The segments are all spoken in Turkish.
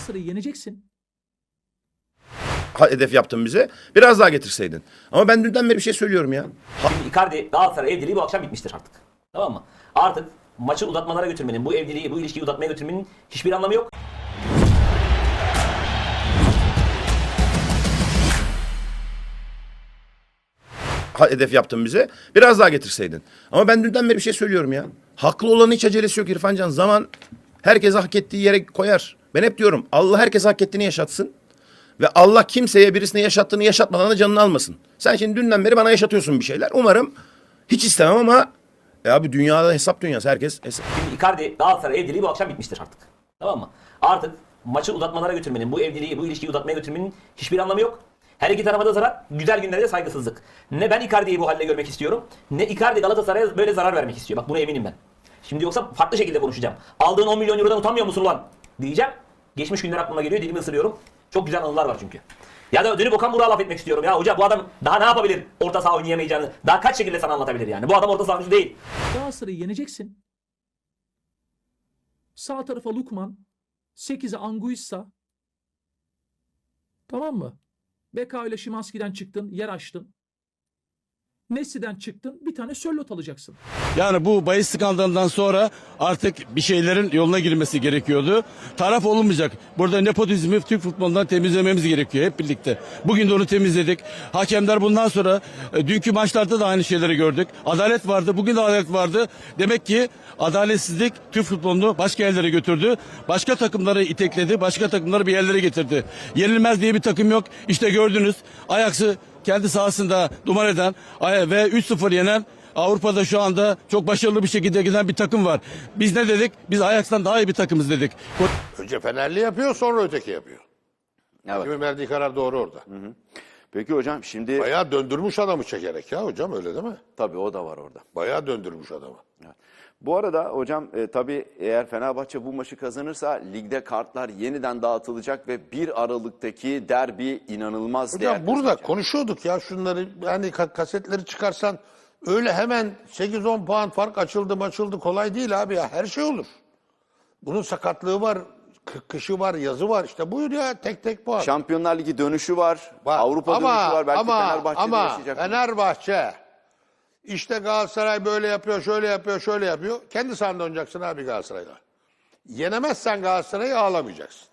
Galatasaray'ı yeneceksin. Ha- hedef yaptın bize. Biraz daha getirseydin. Ama ben dünden beri bir şey söylüyorum ya. Şimdi Icardi Galatasaray evliliği bu akşam bitmiştir artık. Tamam mı? Artık maçı uzatmalara götürmenin, bu evliliği, bu ilişkiyi uzatmaya götürmenin hiçbir anlamı yok. Ha- hedef yaptın bize. Biraz daha getirseydin. Ama ben dünden beri bir şey söylüyorum ya. Haklı olanın hiç acelesi yok İrfancan. Zaman herkes hak ettiği yere koyar. Ben hep diyorum Allah herkes hak ettiğini yaşatsın. Ve Allah kimseye birisine yaşattığını yaşatmadan da canını almasın. Sen şimdi dünden beri bana yaşatıyorsun bir şeyler. Umarım hiç istemem ama ya abi dünyada hesap dünyası herkes hesap. Şimdi Icardi Galatasaray evliliği bu akşam bitmiştir artık. Tamam mı? Artık maçı uzatmalara götürmenin, bu evliliği, bu ilişkiyi uzatmaya götürmenin hiçbir anlamı yok. Her iki tarafa da zarar, güzel günlerde de saygısızlık. Ne ben Icardi'yi bu halde görmek istiyorum, ne Icardi Galatasaray'a böyle zarar vermek istiyor. Bak buna eminim ben. Şimdi yoksa farklı şekilde konuşacağım. Aldığın 10 milyon eurodan utanmıyor musun ulan? Diyeceğim. Geçmiş günler aklıma geliyor, dilimi ısırıyorum. Çok güzel anılar var çünkü. Ya da dönüp Okan Burak'a laf etmek istiyorum ya. Hoca bu adam daha ne yapabilir orta saha oynayamayacağını? Daha kaç şekilde sana anlatabilir yani? Bu adam orta saha oyuncusu değil. Galatasaray'ı yeneceksin. Sağ tarafa Lukman. 8'e Anguissa. Tamam mı? Beka ile Şimanski'den çıktın, yer açtın. Nesi'den çıktın, bir tane Sörlot alacaksın. Yani bu bahis skandalından sonra artık bir şeylerin yoluna girmesi gerekiyordu. Taraf olunmayacak. Burada nepotizmi Türk futbolundan temizlememiz gerekiyor hep birlikte. Bugün de onu temizledik. Hakemler bundan sonra e, dünkü maçlarda da aynı şeyleri gördük. Adalet vardı, bugün de adalet vardı. Demek ki adaletsizlik Türk futbolunu başka yerlere götürdü. Başka takımları itekledi, başka takımları bir yerlere getirdi. Yenilmez diye bir takım yok. İşte gördünüz. Ajax'ı kendi sahasında duman eden ve 3-0 yenen Avrupa'da şu anda çok başarılı bir şekilde giden bir takım var. Biz ne dedik? Biz Ajax'tan daha iyi bir takımız dedik. Önce Fenerli yapıyor sonra öteki yapıyor. Evet. Kimin verdiği karar doğru orada. Peki hocam şimdi Bayağı döndürmüş adamı çekerek ya hocam öyle değil mi? tabii o da var orada. Bayağı döndürmüş adamı. Bu arada hocam e, tabii eğer Fenerbahçe bu maçı kazanırsa ligde kartlar yeniden dağıtılacak ve 1 Aralık'taki derbi inanılmaz Hocam değer burada kazanacak. konuşuyorduk ya şunları yani ka- kasetleri çıkarsan öyle hemen 8-10 puan fark açıldı açıldı kolay değil abi ya her şey olur. Bunun sakatlığı var, kı- kışı var, yazı var işte buyur ya tek tek puan. Şampiyonlar Ligi dönüşü var. Var. Avrupa ama, dönüşü var. Belki ama, Fenerbahçe'de ama. Fenerbahçe işte Galatasaray böyle yapıyor, şöyle yapıyor, şöyle yapıyor. Kendi sahanda oynayacaksın abi Galatasaray'la. Yenemezsen Galatasaray'ı ağlamayacaksın.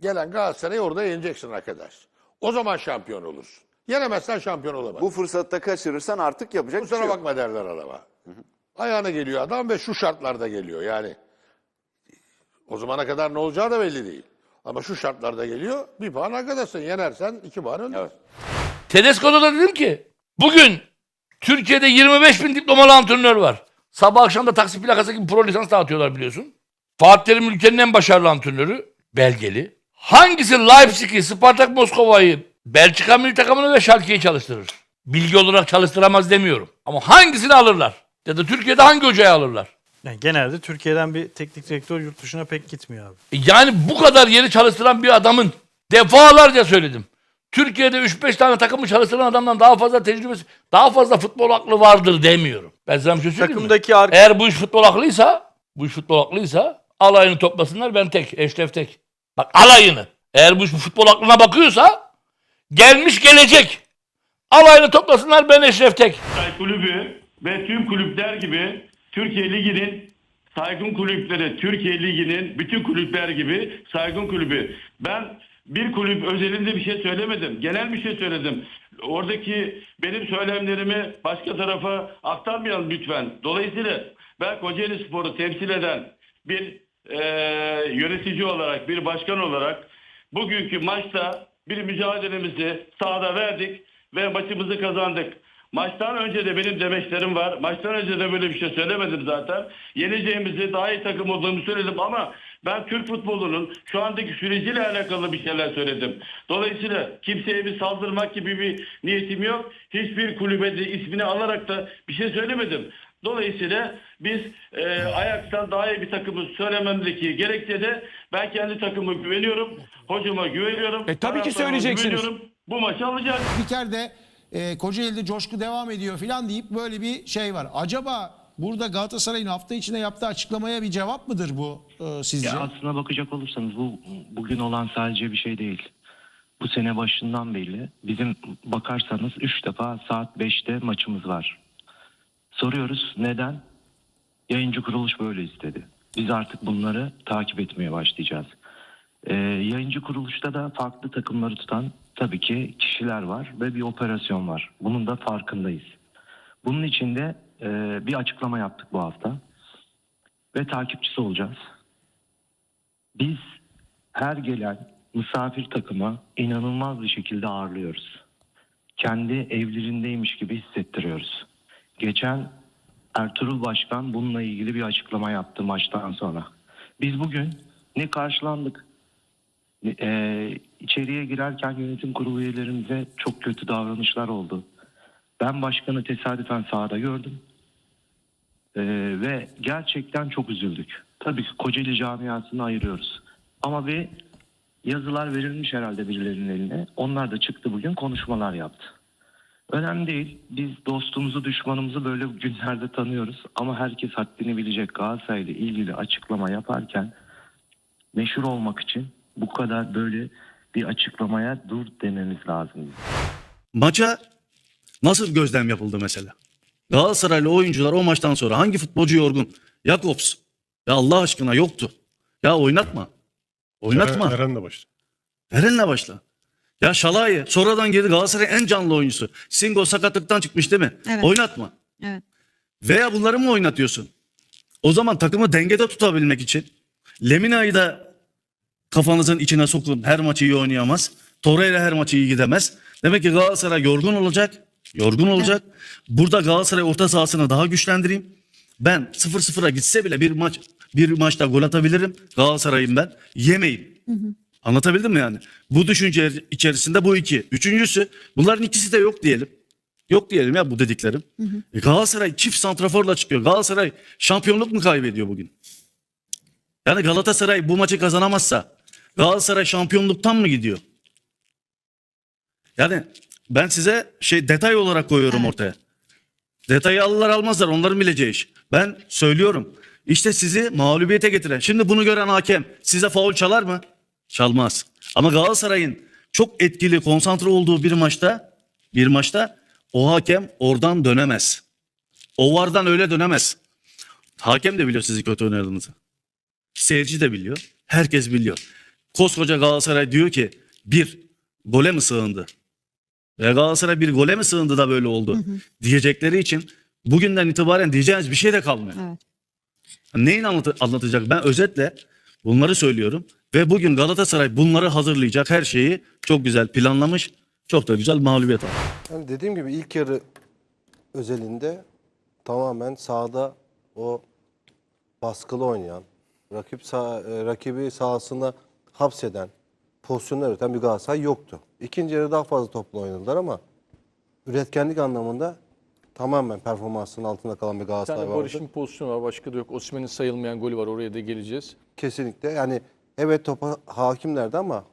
Gelen Galatasaray'ı orada yeneceksin arkadaş. O zaman şampiyon olursun. Yenemezsen şampiyon olamazsın. Bu fırsatı da kaçırırsan artık yapacak bir şey Kusura yok. bakma derler adama. Ayağına geliyor adam ve şu şartlarda geliyor yani. O zamana kadar ne olacağı da belli değil. Ama şu şartlarda geliyor. Bir puan arkadaşsın. Yenersen iki puan öndesin. Evet. Tedesco'da da dedim ki bugün Türkiye'de 25 bin diplomalı antrenör var. Sabah akşam da taksi plakası gibi pro lisans dağıtıyorlar biliyorsun. Fatih Terim ülkenin en başarılı antrenörü. Belgeli. Hangisi Leipzig'i, Spartak Moskova'yı, Belçika milli takımını ve Schalke'yi çalıştırır? Bilgi olarak çalıştıramaz demiyorum. Ama hangisini alırlar? Ya da Türkiye'de hangi hocayı alırlar? Yani genelde Türkiye'den bir teknik direktör yurt dışına pek gitmiyor abi. E Yani bu kadar yeri çalıştıran bir adamın defalarca söyledim. Türkiye'de 3-5 tane takımı çalıştıran adamdan daha fazla tecrübesi, daha fazla futbol aklı vardır demiyorum. Ben sana bir şey söyleyeyim mi? Takımdaki ar- Eğer bu iş futbol aklıysa, bu iş futbol aklıysa alayını toplasınlar ben tek, Eşref tek. Bak alayını. Eğer bu iş futbol aklına bakıyorsa gelmiş gelecek. Alayını toplasınlar ben Eşref tek. Kulübü ve tüm kulüpler gibi Türkiye Ligi'nin saygın kulüpleri, Türkiye Ligi'nin bütün kulüpler gibi saygın kulübü. Ben bir kulüp özelinde bir şey söylemedim. Genel bir şey söyledim. Oradaki benim söylemlerimi başka tarafa aktarmayalım lütfen. Dolayısıyla ben Kocaeli Spor'u temsil eden bir eee, yönetici olarak, bir başkan olarak bugünkü maçta bir mücadelemizi sahada verdik ve maçımızı kazandık. Maçtan önce de benim demeçlerim var. Maçtan önce de böyle bir şey söylemedim zaten. Yeneceğimizi, daha iyi takım olduğumu söyledim ama ben Türk futbolunun şu andaki süreciyle alakalı bir şeyler söyledim. Dolayısıyla kimseye bir saldırmak gibi bir niyetim yok. Hiçbir kulübe de ismini alarak da bir şey söylemedim. Dolayısıyla biz e, Ajax'tan daha iyi bir takımı söylememdeki gerekçe de ben kendi takımıma güveniyorum. Hocama güveniyorum. E, tabii ki söyleyeceksiniz. Bu maçı alacağız. Spiker de e, Kocaeli'de coşku devam ediyor filan deyip böyle bir şey var. Acaba burada Galatasaray'ın hafta içinde yaptığı açıklamaya bir cevap mıdır bu e, sizce? Ya aslına bakacak olursanız bu bugün olan sadece bir şey değil. Bu sene başından beri bizim bakarsanız 3 defa saat 5'te maçımız var. Soruyoruz neden? Yayıncı kuruluş böyle istedi. Biz artık bunları takip etmeye başlayacağız. Ee, yayıncı kuruluşta da farklı takımları tutan tabii ki kişiler var ve bir operasyon var. Bunun da farkındayız. Bunun için de e, bir açıklama yaptık bu hafta ve takipçisi olacağız. Biz her gelen misafir takıma inanılmaz bir şekilde ağırlıyoruz. Kendi evlerindeymiş gibi hissettiriyoruz. Geçen Ertuğrul Başkan bununla ilgili bir açıklama yaptı maçtan sonra. Biz bugün ne karşılandık, e, içeriye girerken yönetim kurulu üyelerimize çok kötü davranışlar oldu. Ben başkanı tesadüfen sahada gördüm. Ee, ve gerçekten çok üzüldük. Tabii ki Kocaeli camiasını ayırıyoruz. Ama bir yazılar verilmiş herhalde birilerinin eline. Onlar da çıktı bugün konuşmalar yaptı. Önemli değil. Biz dostumuzu düşmanımızı böyle günlerde tanıyoruz. Ama herkes haddini bilecek Galatasaray ile ilgili açıklama yaparken meşhur olmak için bu kadar böyle bir açıklamaya dur dememiz lazım. Maça nasıl gözlem yapıldı mesela? Galatasaraylı oyuncular o maçtan sonra hangi futbolcu yorgun? Jakobs. Ya Allah aşkına yoktu. Ya oynatma. Oynatma. Eren'le başla. Eren'le başla. Ya Şalay sonradan girdi Galatasaray'ın en canlı oyuncusu. Singo sakatlıktan çıkmış değil mi? Evet. Oynatma. Evet. Veya bunları mı oynatıyorsun? O zaman takımı dengede tutabilmek için Lemina'yı da kafanızın içine sokun. Her maçı iyi oynayamaz. Torreira her maçı iyi gidemez. Demek ki Galatasaray yorgun olacak. Yorgun olacak. Burada Galatasaray orta sahasını daha güçlendireyim. Ben 0-0'a gitse bile bir maç bir maçta gol atabilirim. Galatasaray'ım ben. Yemeyim. Anlatabildim mi yani? Bu düşünce içerisinde bu iki. Üçüncüsü bunların ikisi de yok diyelim. Yok diyelim ya bu dediklerim. E Galatasaray çift santraforla çıkıyor. Galatasaray şampiyonluk mu kaybediyor bugün? Yani Galatasaray bu maçı kazanamazsa Galatasaray şampiyonluktan mı gidiyor? Yani ben size şey detay olarak koyuyorum ortaya. Detayı alırlar almazlar onların bileceği iş. Ben söylüyorum. İşte sizi mağlubiyete getiren. Şimdi bunu gören hakem size faul çalar mı? Çalmaz. Ama Galatasaray'ın çok etkili, konsantre olduğu bir maçta bir maçta o hakem oradan dönemez. O vardan öyle dönemez. Hakem de biliyor sizi kötü oynadığınızı. Seyirci de biliyor. Herkes biliyor. Koskoca Galatasaray diyor ki bir gole mi sığındı? Galatasaray bir gole mi sığındı da böyle oldu? Diyecekleri için bugünden itibaren diyeceğiniz bir şey de kalmıyor. Evet. Neyin anlatı- anlatacak? Ben özetle bunları söylüyorum. Ve bugün Galatasaray bunları hazırlayacak her şeyi çok güzel planlamış. Çok da güzel mağlubiyet aldı. Yani dediğim gibi ilk yarı özelinde tamamen sahada o baskılı oynayan, rakip sağ, e, rakibi sahasında hapseden, pozisyonlar üreten bir Galatasaray yoktu. İkinci yarı daha fazla topla oynadılar ama üretkenlik anlamında tamamen performansının altında kalan bir Bir Galatasaray tane vardı. Barış'ın pozisyonu var. Başka da yok. Osimhen'in sayılmayan golü var. Oraya da geleceğiz. Kesinlikle. Yani evet topa hakimlerdi ama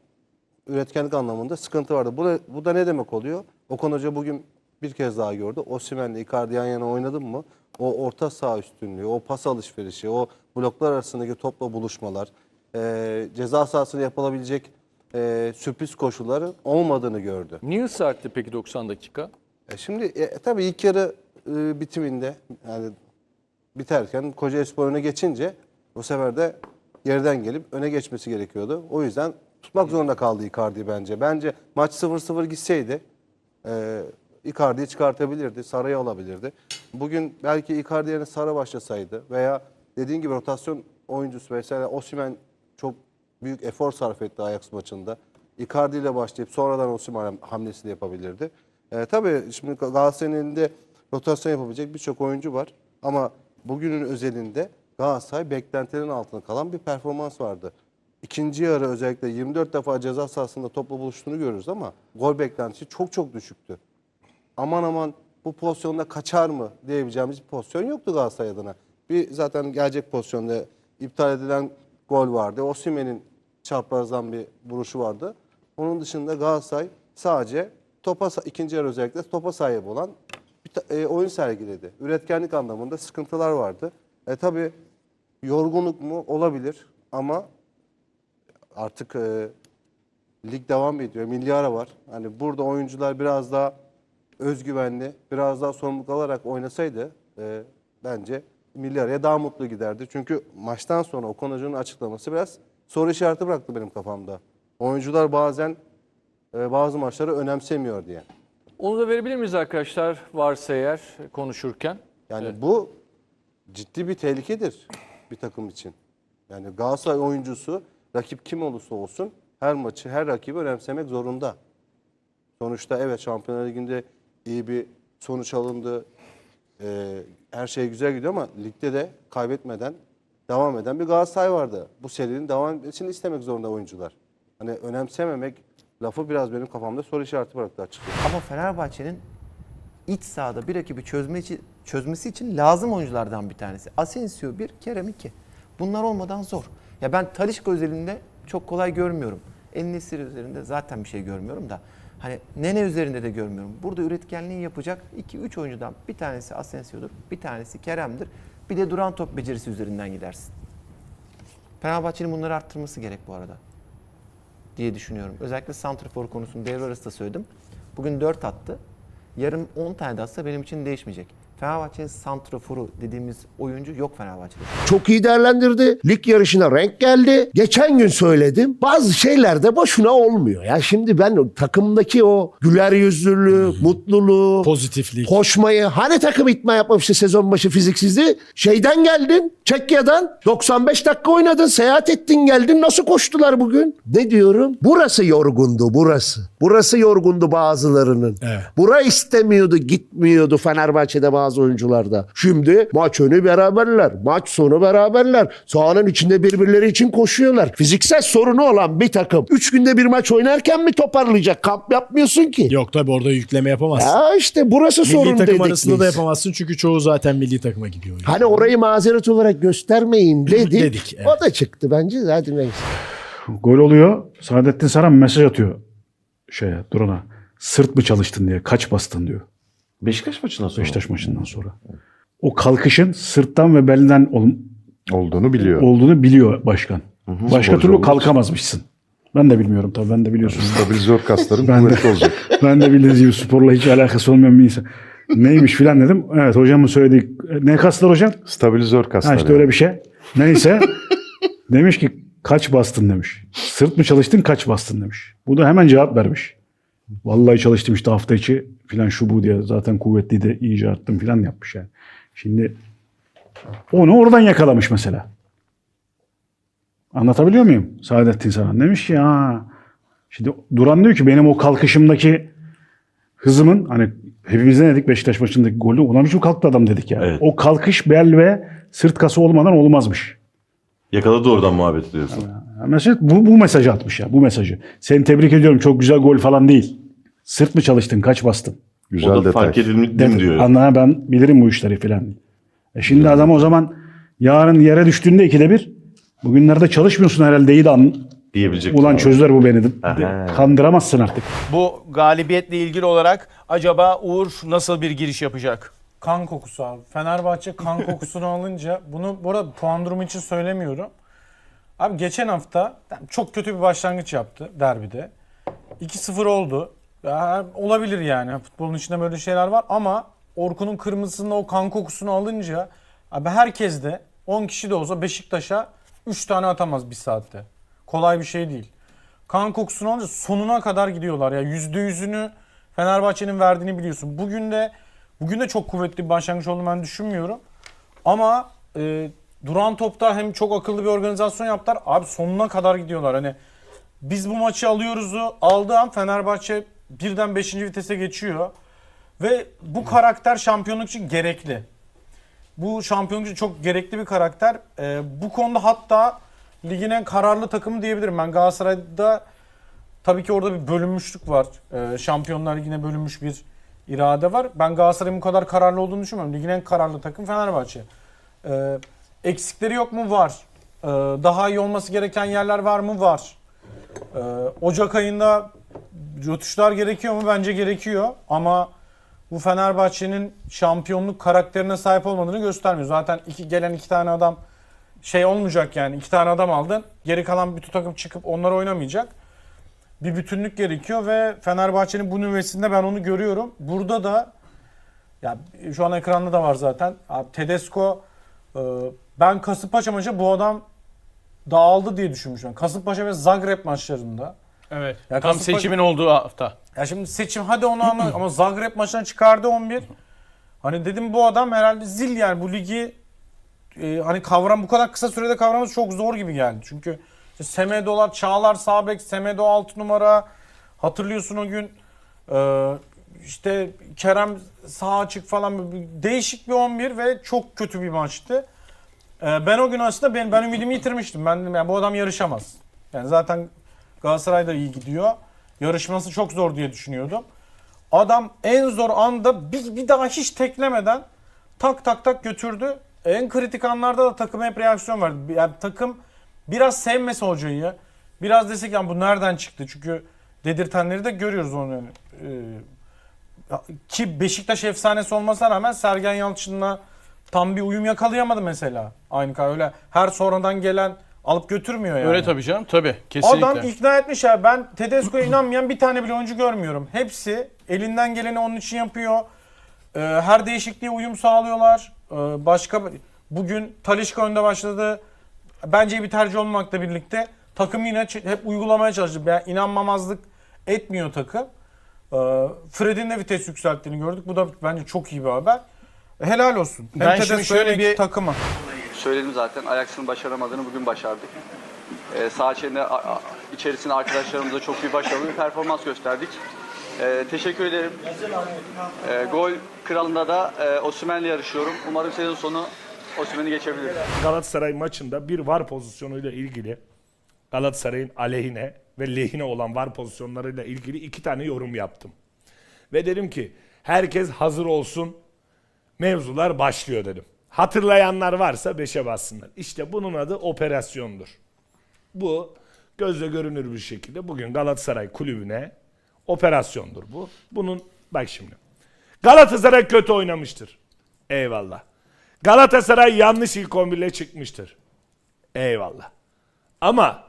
üretkenlik anlamında sıkıntı vardı. Bu da, bu da ne demek oluyor? Okan Hoca bugün bir kez daha gördü. Osimhen'le Icardi yan yana oynadın mı? O orta saha üstünlüğü, o pas alışverişi, o bloklar arasındaki topla buluşmalar, e, ceza sahasında yapılabilecek e, sürpriz koşulların olmadığını gördü. Niye ısrar etti peki 90 dakika? E şimdi e, tabii ilk yarı e, bitiminde yani biterken Kocaelispor öne geçince bu sefer de geriden gelip öne geçmesi gerekiyordu. O yüzden tutmak zorunda kaldı Icardi bence. Bence maç 0-0 gitseydi e, Icardi'yi çıkartabilirdi, Sara'yı alabilirdi. Bugün belki Icardi yerine Sara başlasaydı veya dediğin gibi rotasyon oyuncusu mesela Osimhen çok büyük efor sarf etti Ajax maçında. Icardi ile başlayıp sonradan Osimhen hamlesini yapabilirdi. E, tabii şimdi Galatasaray'ın elinde rotasyon yapabilecek birçok oyuncu var. Ama bugünün özelinde Galatasaray beklentilerin altında kalan bir performans vardı. İkinci yarı özellikle 24 defa ceza sahasında topla buluştuğunu görürüz ama gol beklentisi çok çok düşüktü. Aman aman bu pozisyonda kaçar mı diyebileceğimiz bir pozisyon yoktu Galatasaray adına. Bir zaten gelecek pozisyonda iptal edilen gol vardı. Osimhen'in çaprazdan bir vuruşu vardı. Onun dışında Galatasaray sadece topa ikinci yarı özellikle topa sahip olan bir e, oyun sergiledi. Üretkenlik anlamında sıkıntılar vardı. E tabi yorgunluk mu olabilir ama artık e, lig devam ediyor. Milli ara var. Hani burada oyuncular biraz daha özgüvenli, biraz daha sorumluluk alarak oynasaydı e, bence milli araya daha mutlu giderdi. Çünkü maçtan sonra Okan Hoca'nın açıklaması biraz soru işareti bıraktı benim kafamda. Oyuncular bazen e, bazı maçları önemsemiyor diye. Onu da verebilir miyiz arkadaşlar varsa eğer konuşurken? Yani bu ciddi bir tehlikedir bir takım için. Yani Galatasaray oyuncusu rakip kim olursa olsun her maçı, her rakibi önemsemek zorunda. Sonuçta evet Şampiyonlar Ligi'nde iyi bir sonuç alındı. Ee, her şey güzel gidiyor ama ligde de kaybetmeden devam eden bir Galatasaray vardı. Bu serinin devam etmesini istemek zorunda oyuncular. Hani önemsememek lafı biraz benim kafamda soru işareti bıraktı açıkçası. Ama Fenerbahçe'nin iç sahada bir rakibi çözme için, çözmesi için lazım oyunculardan bir tanesi. Asensio 1, Kerem 2. Bunlar olmadan zor. Ya ben Talişka özelinde çok kolay görmüyorum. En-Nesyri üzerinde zaten bir şey görmüyorum da. Hani Nene üzerinde de görmüyorum. Burada üretkenliği yapacak 2-3 oyuncudan bir tanesi Asensio'dur, bir tanesi Kerem'dir. Bir de duran top becerisi üzerinden gidersin. Fenerbahçe'nin bunları arttırması gerek bu arada diye düşünüyorum. Özellikle santrafor konusunu devre arası da söyledim. Bugün 4 attı. Yarın 10 tane de atsa benim için değişmeyecek. Fenerbahçe'nin santraforu dediğimiz oyuncu yok Fenerbahçe'de. Çok iyi değerlendirdi. Lig yarışına renk geldi. Geçen gün söyledim. Bazı şeyler de boşuna olmuyor. Ya şimdi ben o takımdaki o güler yüzlülüğü, mutluluğu, Pozitiflik. koşmayı. Hani takım itme yapmamıştı sezon başı fiziksizliği? Şeyden geldin. Çekya'dan 95 dakika oynadın. Seyahat ettin geldin. Nasıl koştular bugün? Ne diyorum? Burası yorgundu burası. Burası yorgundu bazılarının. Evet. Bura istemiyordu, gitmiyordu Fenerbahçe'de bazı oyuncularda. Şimdi maç önü beraberler, maç sonu beraberler. Sahanın içinde birbirleri için koşuyorlar. Fiziksel sorunu olan bir takım 3 günde bir maç oynarken mi toparlayacak? Kamp yapmıyorsun ki. Yok tabii orada yükleme yapamazsın. Ya işte burası sorun milli takım dedik arasında biz. da yapamazsın çünkü çoğu zaten milli takıma gidiyor. Hani orayı mazeret olarak göstermeyin dedik. Dedik, evet. O da çıktı bence. Hadi neyse. Gol oluyor. Saadettin Saran mesaj atıyor şeye Duran'a. Sırt mı çalıştın diye. Kaç bastın diyor. Beşiktaş maçından sonra Beşiktaş maçından sonra. O kalkışın sırttan ve belden ol- olduğunu biliyor. olduğunu biliyor başkan. Başka Sporcu türlü olduğu için. kalkamazmışsın. Ben de bilmiyorum tabii. Ben de biliyorsun. Stabilizör kasların Ben de- olacak. ben de bildiğiniz gibi sporla hiç alakası olmayan bir insan. Neymiş filan dedim. Evet hocamın söylediği. Ne kaslar hocam? Stabilizör Ha kasları. işte öyle bir şey. Neyse. demiş ki kaç bastın demiş. Sırt mı çalıştın kaç bastın demiş. Bu da hemen cevap vermiş. Vallahi çalıştım işte hafta içi filan şu bu diye zaten kuvvetli de iyice arttım filan yapmış yani. Şimdi onu oradan yakalamış mesela. Anlatabiliyor muyum? Saadettin Saran demiş ki ha şimdi Duran diyor ki benim o kalkışımdaki hızımın hani hepimiz ne dedik Beşiktaş maçındaki golü ulan biçim kalktı adam dedik ya. Evet. O kalkış bel ve sırt kası olmadan olmazmış. Yakaladı oradan muhabbet ediyorsun. Mesela bu, bu mesajı atmış ya bu mesajı. Seni tebrik ediyorum çok güzel gol falan değil. Sırt mı çalıştın kaç bastın? Güzel o da fark edildim diyor. Anla ben bilirim bu işleri filan. E şimdi adam o zaman yarın yere düştüğünde ikide bir bugünlerde çalışmıyorsun herhalde iyi de an, Diyebilecek. ulan çözdüler bu beni. de- Aha. Kandıramazsın artık. Bu galibiyetle ilgili olarak acaba Uğur nasıl bir giriş yapacak? Kan kokusu abi. Fenerbahçe kan kokusunu alınca bunu bu puan durumu için söylemiyorum. Abi geçen hafta çok kötü bir başlangıç yaptı derbide. 2-0 oldu. Ya, olabilir yani. Futbolun içinde böyle şeyler var ama Orkun'un kırmızısında o kan kokusunu alınca abi herkes de 10 kişi de olsa Beşiktaş'a 3 tane atamaz bir saatte. Kolay bir şey değil. Kan kokusunu alınca sonuna kadar gidiyorlar. Ya %100'ünü Fenerbahçe'nin verdiğini biliyorsun. Bugün de bugün de çok kuvvetli bir başlangıç olduğunu ben düşünmüyorum. Ama e, duran topta hem çok akıllı bir organizasyon yaptılar. Abi sonuna kadar gidiyorlar. Hani biz bu maçı alıyoruzu aldığı an Fenerbahçe birden 5. vitese geçiyor. Ve bu karakter şampiyonluk için gerekli. Bu şampiyonluk için çok gerekli bir karakter. Ee, bu konuda hatta ligin en kararlı takımı diyebilirim. Ben Galatasaray'da tabii ki orada bir bölünmüşlük var. Ee, Şampiyonlar Ligi'ne bölünmüş bir irade var. Ben Galatasaray'ın bu kadar kararlı olduğunu düşünmüyorum. Ligin en kararlı takım Fenerbahçe. Ee, eksikleri yok mu? Var. Ee, daha iyi olması gereken yerler var mı? Var. Ee, Ocak ayında rötuşlar gerekiyor mu? Bence gerekiyor. Ama bu Fenerbahçe'nin şampiyonluk karakterine sahip olmadığını göstermiyor. Zaten iki gelen iki tane adam şey olmayacak yani. iki tane adam aldın. Geri kalan bütün takım çıkıp onlar oynamayacak. Bir bütünlük gerekiyor ve Fenerbahçe'nin bu nüvesinde ben onu görüyorum. Burada da ya şu an ekranda da var zaten. Abi Tedesco e, ben Kasımpaşa maçı bu adam dağıldı diye düşünmüşüm. Kasımpaşa ve Zagreb maçlarında. Evet. Ya Tam Kasımpaşa- seçimin olduğu hafta. Ya şimdi seçim hadi onu anla ama Zagreb maçına çıkardı 11. Hani dedim bu adam herhalde zil yani bu ligi e, hani kavram bu kadar kısa sürede kavraması çok zor gibi geldi. Çünkü işte Semedo'lar, Çağlar Sabek, Semedo 6 numara hatırlıyorsun o gün e, işte Kerem sağ açık falan değişik bir 11 ve çok kötü bir maçtı. E, ben o gün aslında ben, ben ümidimi yitirmiştim. Ben dedim yani bu adam yarışamaz. Yani zaten Galatasaray da iyi gidiyor. Yarışması çok zor diye düşünüyordum. Adam en zor anda bir, bir daha hiç teklemeden tak tak tak götürdü. En kritik anlarda da takıma hep reaksiyon verdi. Yani takım biraz sevmese hocayı, biraz desek yani bu nereden çıktı? Çünkü dedirtenleri de görüyoruz onu. Yani. Ee, ki Beşiktaş efsanesi olmasına rağmen Sergen Yalçın'la tam bir uyum yakalayamadı mesela. Aynı kadar öyle her sonradan gelen alıp götürmüyor yani. Öyle tabii canım tabii. Kesinlikle. Adam ikna etmiş ya. Ben Tedesco'ya inanmayan bir tane bile oyuncu görmüyorum. Hepsi elinden geleni onun için yapıyor. Ee, her değişikliğe uyum sağlıyorlar. Ee, başka bugün Talişka önde başladı. Bence bir tercih olmamakla birlikte takım yine hep uygulamaya çalıştı. Yani inanmamazlık etmiyor takım. Ee, Fred'in de vites yükselttiğini gördük. Bu da bence çok iyi bir haber. Helal olsun. Hem Ben şimdi şöyle bir- takıma. Söyledim zaten Ajax'ın başaramadığını bugün başardık. Ee, sağ a- içerisinde arkadaşlarımıza çok iyi başarılı bir performans gösterdik. Ee, teşekkür ederim. Ee, gol kralında da e, Osimhen'le yarışıyorum. Umarım sezon sonu Osimhen'i geçebilirim. Galatasaray maçında bir var pozisyonuyla ilgili Galatasaray'ın aleyhine ve lehine olan var pozisyonlarıyla ilgili iki tane yorum yaptım. Ve dedim ki herkes hazır olsun mevzular başlıyor dedim. Hatırlayanlar varsa beşe bassınlar. İşte bunun adı operasyondur. Bu gözle görünür bir şekilde bugün Galatasaray kulübüne operasyondur bu. Bunun bak şimdi. Galatasaray kötü oynamıştır. Eyvallah. Galatasaray yanlış ilk 11 ile çıkmıştır. Eyvallah. Ama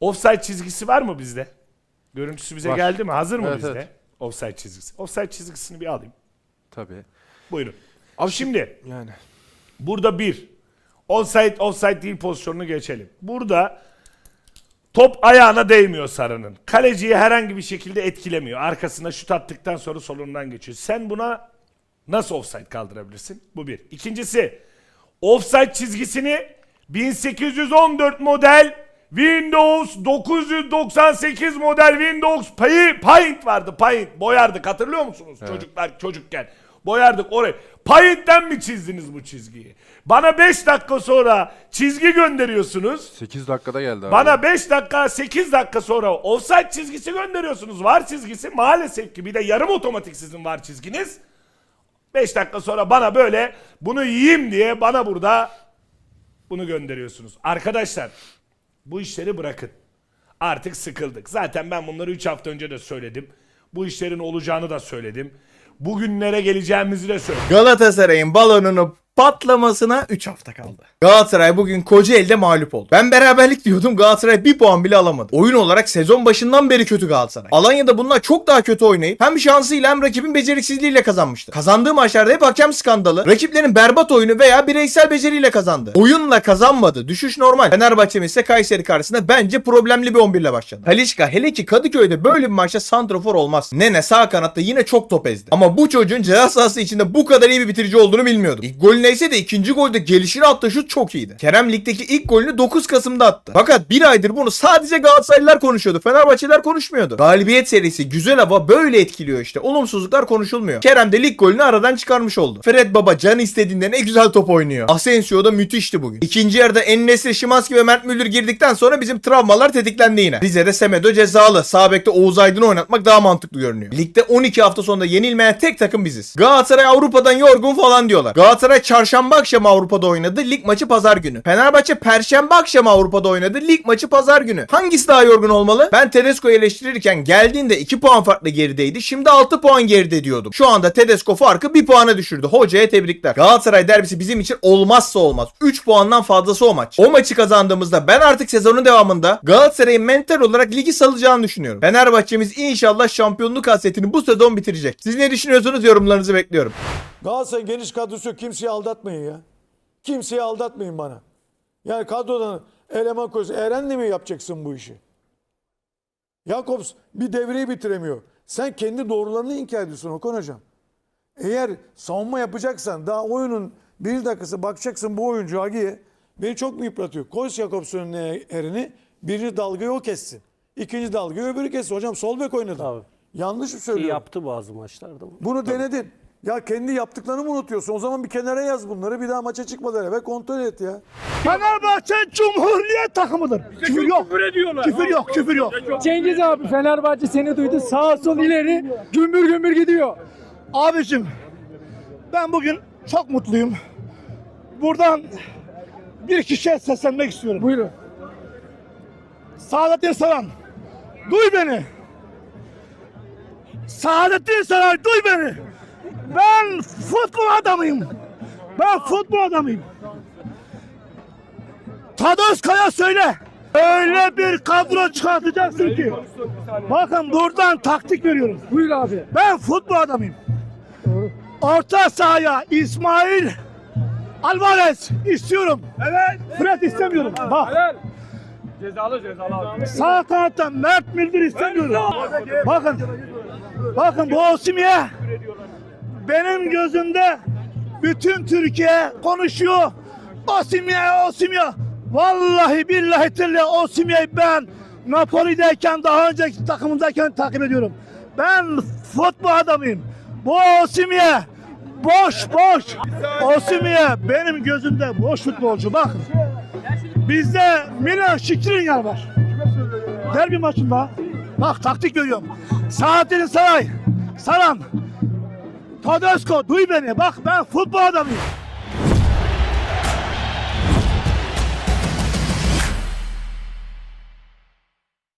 offside çizgisi var mı bizde? Görüntüsü bize Var. geldi mi? Hazır mı Evet, bizde? evet. Offside çizgisi. Offside çizgisini bir alayım. Tabii. Buyurun. Şimdi Yani. burada bir offside offside değil pozisyonunu geçelim. Burada top ayağına değmiyor Sarı'nın. Kaleciyi herhangi bir şekilde etkilemiyor. Arkasına şut attıktan sonra solundan geçiyor. Sen buna nasıl offside kaldırabilirsin? Bu bir. İkincisi offside çizgisini 1814 model Windows 998 model Windows Paint vardı. Paint boyardık hatırlıyor musunuz? Çocuklar çocukken. Boyardık orayı. Paint'ten mi çizdiniz bu çizgiyi? Bana 5 dakika sonra çizgi gönderiyorsunuz. 8 dakikada geldi abi. Bana 5 dakika 8 dakika sonra offside çizgisi gönderiyorsunuz. Var çizgisi maalesef ki bir de yarım otomatik sizin var çizginiz. 5 dakika sonra bana böyle bunu yiyeyim diye bana burada bunu gönderiyorsunuz. Arkadaşlar bu işleri bırakın. Artık sıkıldık. Zaten ben bunları 3 hafta önce de söyledim. Bu işlerin olacağını da söyledim. Bugünlere geleceğimizi de söyledim. Galatasaray'ın balonunu patlamasına 3 hafta kaldı. Galatasaray bugün Kocaeli'de mağlup oldu. Ben beraberlik diyordum Galatasaray bir puan bile alamadı. Oyun olarak sezon başından beri kötü Galatasaray. Alanya'da bunlar çok daha kötü oynayıp hem şansıyla hem rakibin beceriksizliğiyle kazanmıştı. Kazandığı maçlarda hep hakem skandalı, rakiplerin berbat oyunu veya bireysel beceriyle kazandı. Oyunla kazanmadı. Düşüş normal. Fenerbahçe ise Kayseri karşısında bence problemli bir 11 ile başladı. Talişka hele ki Kadıköy'de böyle bir maçta santrofor olmaz. Nene sağ kanatta yine çok top ezdi. Ama bu çocuğun ceza sahası içinde bu kadar iyi bir bitirici olduğunu bilmiyordum. İlk gol neyse de ikinci golde gelişine attığı şut çok iyiydi. Kerem ligdeki ilk golünü 9 Kasım'da attı. Fakat bir aydır bunu sadece Galatasaraylılar konuşuyordu. Fenerbahçeliler konuşmuyordu. Galibiyet serisi güzel hava böyle etkiliyor işte. Olumsuzluklar konuşulmuyor. Kerem de lig golünü aradan çıkarmış oldu. Fred Baba can istediğinde ne güzel top oynuyor. Asensio da müthişti bugün. İkinci yarıda Ennesri, Şimanski ve Mert Müldür girdikten sonra bizim travmalar tetiklendi yine. Rize'de Semedo cezalı. Sağ bekte Oğuz Aydın'ı oynatmak daha mantıklı görünüyor. Ligde 12 hafta sonunda yenilmeyen tek takım biziz. Galatasaray Avrupa'dan yorgun falan diyorlar. Galatasaray çarşamba akşamı Avrupa'da oynadı. Lig maçı pazar günü. Fenerbahçe perşembe akşamı Avrupa'da oynadı. Lig maçı pazar günü. Hangisi daha yorgun olmalı? Ben Tedesco'yu eleştirirken geldiğinde 2 puan farklı gerideydi. Şimdi 6 puan geride diyordum. Şu anda Tedesco farkı 1 puana düşürdü. Hocaya tebrikler. Galatasaray derbisi bizim için olmazsa olmaz. 3 puandan fazlası o maç. O maçı kazandığımızda ben artık sezonun devamında Galatasaray'ın mental olarak ligi salacağını düşünüyorum. Fenerbahçe'miz inşallah şampiyonluk hasretini bu sezon bitirecek. Siz ne düşünüyorsunuz? Yorumlarınızı bekliyorum. Galatasaray'ın geniş kadrosu yok. Kimseyi aldatmayın ya. Kimseyi aldatmayın bana. Yani kadrodan eleman koyuyorsun. Eren'le mi yapacaksın bu işi? Jakobs bir devreyi bitiremiyor. Sen kendi doğrularını inkar ediyorsun Okan Hocam. Eğer savunma yapacaksan daha oyunun bir dakikası bakacaksın bu oyuncu Agi'ye beni çok mu yıpratıyor? Koy Jakobs önüne Eren'i birinci dalgayı o kessin. İkinci dalgayı öbürü kessin. Hocam sol bek oynadı. Yanlış mı söylüyorum? yaptı bazı maçlarda. Bunu denedin. Ya kendi yaptıklarını mı unutuyorsun? O zaman bir kenara yaz bunları. Bir daha maça çıkmadan evvel kontrol et ya. Fenerbahçe Cumhuriyet takımıdır. Küfür yok. Küfür ediyorlar. Küfür yok, küfür yok. Cengiz abi Fenerbahçe seni duydu. Sağ sol ileri gümbür gümbür gidiyor. Abicim ben bugün çok mutluyum. Buradan bir kişiye seslenmek istiyorum. Buyurun. Saadettin Saran. Duy beni. Saadettin Saran duy beni. Ben futbol adamıyım. Ben futbol adamıyım. Tadözkaya söyle. Öyle bir kadro çıkartacaksın ki. Bakın buradan taktik veriyorum. Buyur abi. Ben futbol adamıyım. Orta sahaya İsmail Alvarez istiyorum. Evet. Fred istemiyorum. Bak. Cezalı cezalı. Sağ kanatta Mert Mildir istemiyorum. Bakın. Bakın bu Osimhen'e benim gözümde bütün Türkiye konuşuyor. Osimhen, Osimhen. Vallahi billahi tillahi Osimhen'i ben Napoli'deyken daha önceki takımındayken takip ediyorum. Ben futbol adamıyım. Bu Osimhen boş boş. Osimhen benim gözümde boş futbolcu. Bakın. Bizde Milan Skriniar var. Derbi maçında. Bak taktik görüyorum. Saadettin Saray. Saran. Tedesco duy beni. Bak ben futbol adamıyım.